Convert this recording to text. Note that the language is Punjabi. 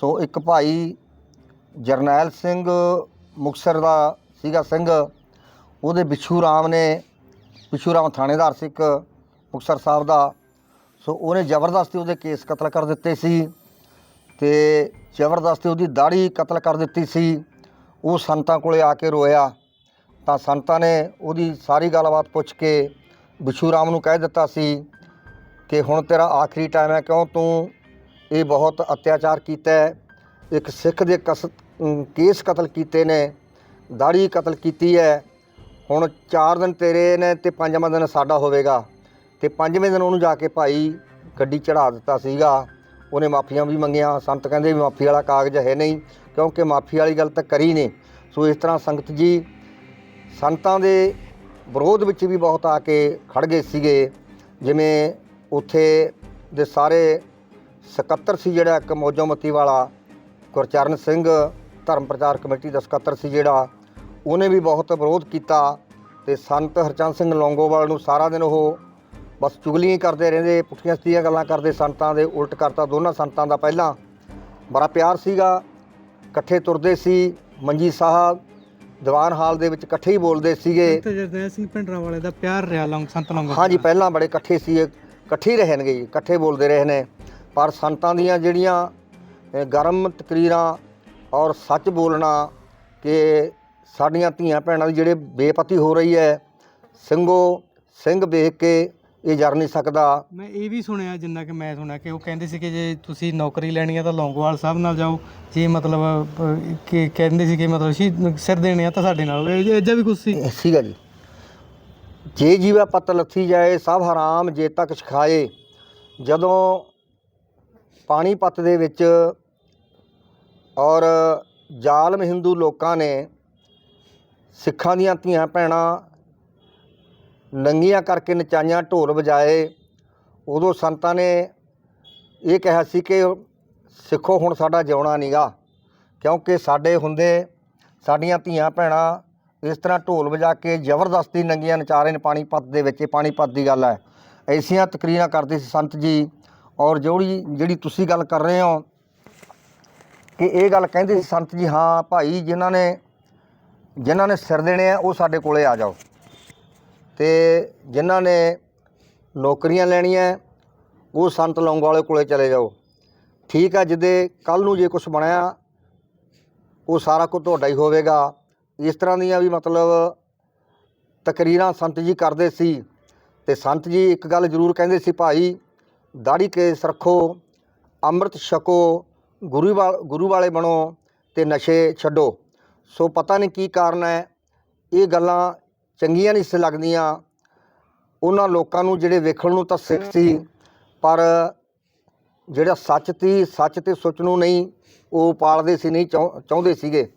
ਸੋ ਇੱਕ ਭਾਈ ਜਰਨੈਲ ਸਿੰਘ ਮੁਕਤਸਰ ਦਾ ਸੀਗਾ ਸਿੰਘ। ਉਹਦੇ ਬਿੱਛੂ ਰਾਮ ਨੇ, ਬਿੱਛੂ ਰਾਮ ਥਾਣੇਦਾਰ ਸੀ ਇੱਕ ਮੁਕਤਸਰ ਸਾਹਿਬ ਦਾ। ਸੋ ਉਹਨੇ ਜ਼ਬਰਦਸਤੀ ਉਹਦੇ ਕੇਸ ਕਤਲ ਕਰ ਦਿੱਤੇ ਸੀ ਤੇ ਜ਼ਬਰਦਸਤੀ ਉਹਦੀ ਦਾੜੀ ਕਤਲ ਕਰ ਦਿੱਤੀ ਸੀ। ਉਹ ਸੰਤਾਂ ਕੋਲੇ ਆ ਕੇ ਰੋਇਆ। ਤਾਂ ਸੰਤਾਂ ਨੇ ਉਹਦੀ ਸਾਰੀ ਗੱਲਬਾਤ ਪੁੱਛ ਕੇ ਬਿੱਛੂ ਰਾਮ ਨੂੰ ਕਹਿ ਦਿੱਤਾ ਸੀ ਕਿ ਹੁਣ ਤੇਰਾ ਆਖਰੀ ਟਾਈਮ ਹੈ, ਕਿਉਂ ਤੂੰ ਇਹ ਬਹੁਤ ਅਤਿਆਚਾਰ ਕੀਤਾ ਹੈ। ਇੱਕ ਸਿੱਖ ਦੇ ਕਸ ਕੇਸ ਕਤਲ ਕੀਤੇ ਨੇ, ਦਾੜੀ ਕਤਲ ਕੀਤੀ ਹੈ। ਹੁਣ 4 ਦਿਨ ਤੇਰੇ ਨੇ ਤੇ ਪੰਜਵਾਂ ਦਿਨ ਸਾਡਾ ਹੋਵੇਗਾ। ਤੇ ਪੰਜਵੇਂ ਦਿਨ ਉਹਨੂੰ ਜਾ ਕੇ ਭਾਈ ਗੱਡੀ ਚੜਾ ਦਿੱਤਾ ਸੀਗਾ। ਉਹਨੇ ਮਾਫੀਆਂ ਵੀ ਮੰਗੀਆਂ, ਸੰਤ ਕਹਿੰਦੇ ਵੀ ਮਾਫੀ ਵਾਲਾ ਕਾਗਜ਼ ਹੈ ਨਹੀਂ, ਕਿਉਂਕਿ ਮਾਫੀ ਵਾਲੀ ਗੱਲ ਤਾਂ ਕਰੀ ਨੇ। ਸੋ ਇਸ ਤਰ੍ਹਾਂ ਸੰਗਤ ਜੀ ਸੰਤਾਂ ਦੇ ਵਿਰੋਧ ਵਿੱਚ ਵੀ ਬਹੁਤ ਆ ਕੇ ਖੜ ਗਏ ਸੀਗੇ। ਜਿਵੇਂ ਉੱਥੇ ਦੇ ਸਾਰੇ ਸਕੱਤਰ ਸੀ ਜਿਹੜਾ ਇੱਕ ਮੌਜੋਮਤੀ ਵਾਲਾ ਗੁਰਚਰਨ ਸਿੰਘ ਧਰਮ ਪ੍ਰਚਾਰ ਕਮੇਟੀ ਦਾ ਸਕੱਤਰ ਸੀ ਜਿਹੜਾ। ਉਹਨੇ ਵੀ ਬਹੁਤ ਵਿਰੋਧ ਕੀਤਾ ਤੇ ਸੰਤ ਹਰਚੰਦ ਸਿੰਘ ਲੌਂਗੋਵਾਲ ਨੂੰ ਸਾਰਾ ਦਿਨ ਉਹ ਬਸ ਚੁਗਲੀਆਂ ਕਰਦੇ ਰਹਿੰਦੇ ਪੁੱਠੀਆਂ ਸਿੱਧੀਆਂ ਗੱਲਾਂ ਕਰਦੇ ਸੰਤਾਂ ਦੇ ਉਲਟ ਕਰਤਾ ਦੋਨਾਂ ਸੰਤਾਂ ਦਾ ਪਹਿਲਾਂ। ਬੜਾ ਪਿਆਰ ਸੀਗਾ ਇਕੱਠੇ ਤੁਰਦੇ ਸੀ ਮੰਜੀ ਸਾਹਿਬ ਦੀਵਾਨ ਹਾਲ ਦੇ ਵਿੱਚ ਇਕੱਠੇ ਹੀ ਬੋਲਦੇ ਸੀਗੇ। ਸੰਤ ਜਰਨੈਲ ਸਿੰਘ ਭਿੰਡਰਾਂ ਵਾਲੇ ਦਾ ਪਿਆਰ ਰਿਹਾ ਲੌਂਗ ਸੰਤ ਲੌਂਗ ਹਾਂਜੀ ਪਹਿਲਾਂ ਬੜੇ ਇਕੱਠੇ ਸੀ ਇਕੱਠੇ ਰਹਿਣਗੇ ਇਕੱਠੇ ਬੋਲਦੇ ਰਹੇ ਨੇ। ਪਰ ਸੰਤਾਂ ਦੀਆਂ ਜਿਹੜੀਆਂ ਗਰਮ ਤਕਰੀਰਾਂ ਔਰ ਸੱਚ ਬੋਲਣਾ ਕਿ ਸਾਡੀਆਂ ਧੀਆਂ ਭੈਣਾਂ ਦੀ ਜਿਹੜੇ ਬੇਪਤੀ ਹੋ ਰਹੀ ਹੈ ਸਿੰਘੋ ਸਿੰਘ ਵੇਖ ਕੇ ਇਹ ਜਰ ਨਹੀਂ ਸਕਦਾ। ਮੈਂ ਇਹ ਵੀ ਸੁਣਿਆ ਜਿੰਨਾ ਕਿ ਮੈਂ ਸੁਣਿਆ ਕਿ ਉਹ ਕਹਿੰਦੇ ਸੀ ਕਿ ਜੇ ਤੁਸੀਂ ਨੌਕਰੀ ਲੈਣੀ ਆ ਤਾਂ ਲੌਂਗੋਵਾਲ ਸਾਹਿਬ ਨਾਲ ਜਾਓ। ਜੇ ਮਤਲਬ ਕਿ ਕਹਿੰਦੇ ਸੀ ਕਿ ਮਤਲਬ ਸੀ ਸਿਰ ਦੇਣੇ ਆ ਤਾਂ ਸਾਡੇ ਨਾਲ। ਇਹ ਇਹਦਾ ਵੀ ਕੁਝ ਸੀ? ਸੀਗਾ ਜੀ। ਜੇ ਜੀਵਾ ਪਤ ਲੱਥੀ ਜਾਏ ਸਭ ਹਰਾਮ ਜੇ ਤੱਕ ਛਖਾਏ ਜਦੋਂ ਪਾਣੀਪਤ ਦੇ ਵਿੱਚ ਔਰ ਜ਼ਾਲਮ ਹਿੰਦੂ ਲੋਕਾਂ ਨੇ ਸਿੱਖਾਂ ਦੀਆਂ ਧੀਆਂ ਭੈਣਾਂ ਨੰਗੀਆਂ ਕਰਕੇ ਨਚਾਈਆਂ ਢੋਲ ਵਜਾਏ। ਉਦੋਂ ਸੰਤਾਂ ਨੇ ਇਹ ਕਿਹਾ ਸੀ ਕਿ ਸਿੱਖੋ, ਹੁਣ ਸਾਡਾ ਜਿਉਣਾ ਨਹੀਂਗਾ ਕਿਉਂਕਿ ਸਾਡੇ ਹੁੰਦੇ, ਸਾਡੀਆਂ ਧੀਆਂ ਭੈਣਾਂ ਇਸ ਤਰ੍ਹਾਂ ਢੋਲ ਵਜਾ ਕੇ ਜ਼ਬਰਦਸਤੀ ਨੰਗੀਆਂ ਨਚਾ ਰਹੇ ਨੇ ਪਾਣੀਪਤ ਦੇ ਵਿੱਚ। ਇਹ ਪਾਣੀਪਤ ਦੀ ਗੱਲ ਹੈ। ਐਸੀਆਂ ਤਕਰੀਰਾਂ ਕਰਦੇ ਸੀ ਸੰਤ ਜੀ। ਔਰ ਜਿਹੜੀ ਜਿਹੜੀ ਤੁਸੀਂ ਗੱਲ ਕਰ ਰਹੇ ਹੋ ਕਿ ਇਹ ਗੱਲ ਕਹਿੰਦੇ ਸੀ ਸੰਤ ਜੀ, ਹਾਂ ਭਾਈ ਜਿਨ੍ਹਾਂ ਨੇ ਜਿਨ੍ਹਾਂ ਨੇ ਸਿਰ ਦੇਣੇ ਆ, ਉਹ ਸਾਡੇ ਕੋਲੇ ਆ ਜਾਓ। ਤੇ ਜਿਨ੍ਹਾਂ ਨੇ ਨੌਕਰੀਆਂ ਲੈਣੀਆਂ, ਉਹ ਸੰਤ ਲੌਂਗ ਵਾਲੇ ਕੋਲੇ ਚਲੇ ਜਾਓ। ਠੀਕ ਆ, ਜਿੱਦੇ ਕੱਲ ਨੂੰ ਜੇ ਕੁਝ ਬਣਿਆ, ਉਹ ਸਾਰਾ ਕੁਝ ਤੁਹਾਡਾ ਹੀ ਹੋਵੇਗਾ। ਇਸ ਤਰ੍ਹਾਂ ਦੀਆਂ ਵੀ ਮਤਲਬ ਤਕਰੀਰਾਂ ਸੰਤ ਜੀ ਕਰਦੇ ਸੀ। ਤੇ ਸੰਤ ਜੀ ਇੱਕ ਗੱਲ ਜ਼ਰੂਰ ਕਹਿੰਦੇ ਸੀ, ਭਾਈ ਦਾੜੀ ਕੇਸ ਰੱਖੋ ਅੰਮ੍ਰਿਤ ਛਕੋ, ਗੁਰੂ ਵਾਲ, ਗੁਰੂ ਵਾਲੇ ਬਣੋ ਅਤੇ ਨਸ਼ੇ ਛੱਡੋ। ਸੋ ਪਤਾ ਨਹੀਂ ਕੀ ਕਾਰਨ ਹੈ, ਇਹ ਗੱਲਾਂ ਚੰਗੀਆਂ ਨਹੀਂ ਸੀ ਲੱਗਦੀਆਂ। ਉਹਨਾਂ ਲੋਕਾਂ ਨੂੰ ਜਿਹੜੇ ਵੇਖਣ ਨੂੰ ਤਾਂ ਸਿੱਖ ਸੀ, ਪਰ ਜਿਹੜਾ ਸੱਚ ਤੀ ਸੱਚ ਤੇ ਸੁੱਚ ਨੂੰ ਨਹੀਂ, ਉਹ ਪਾਲਦੇ ਸੀ, ਨਹੀਂ ਚਾਹੁ- ਚਾਹੁੰਦੇ ਸੀਗੇ।